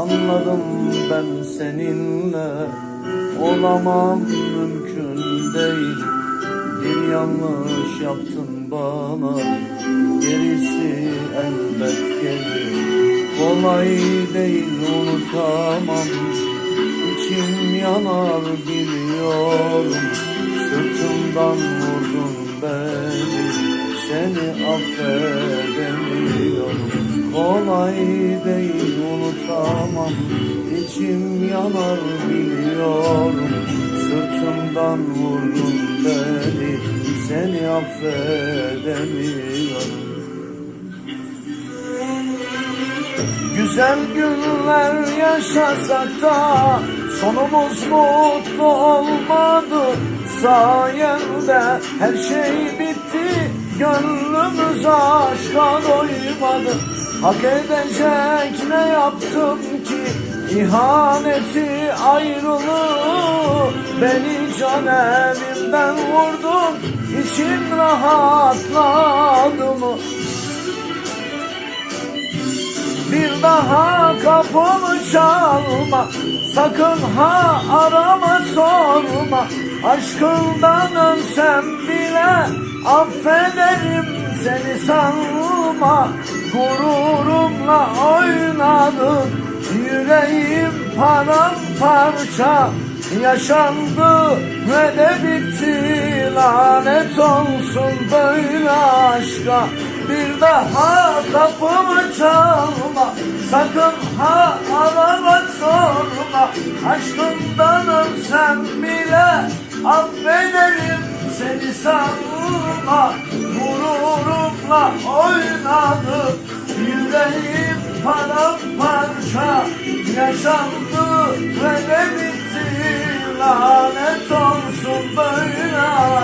Anladım ben seninle. Olamam mümkün değil. Bir yanlış yaptın bana. Gerisi elbet gelir. Kolay değil unutamam. İçim yanar biliyorum. Sırtımdan vurdun beni. Seni affedemiyorum Kolay değil unutamam İçim yanar biliyorum Sırtımdan vurdun beni Seni affedemiyorum Güzel günler yaşasak da sonumuz mutlu olmadı. Sayende her şey bitti, gönlümüz aşka doymadı. Hak edecek ne yaptım ki? İhaneti ayrılığı Beni can evimden vurdun, içim rahatladı mı? Bir daha kapımı çalma. Sakın ha arama sorma. Aşkından ölsem bile Affederim seni sanma Gururumla oynadın Yüreğim paramparça Yaşandı ve de bitti. Lanet olsun böyle aşka. Bir daha kapımı çalma. Sakın ha arama sorma. Aşkından ölsem bile Affederim seni sanma Oyna oynadı yüreğim paramparça. Yaşandı ve ne bitti lanet olsun böyle.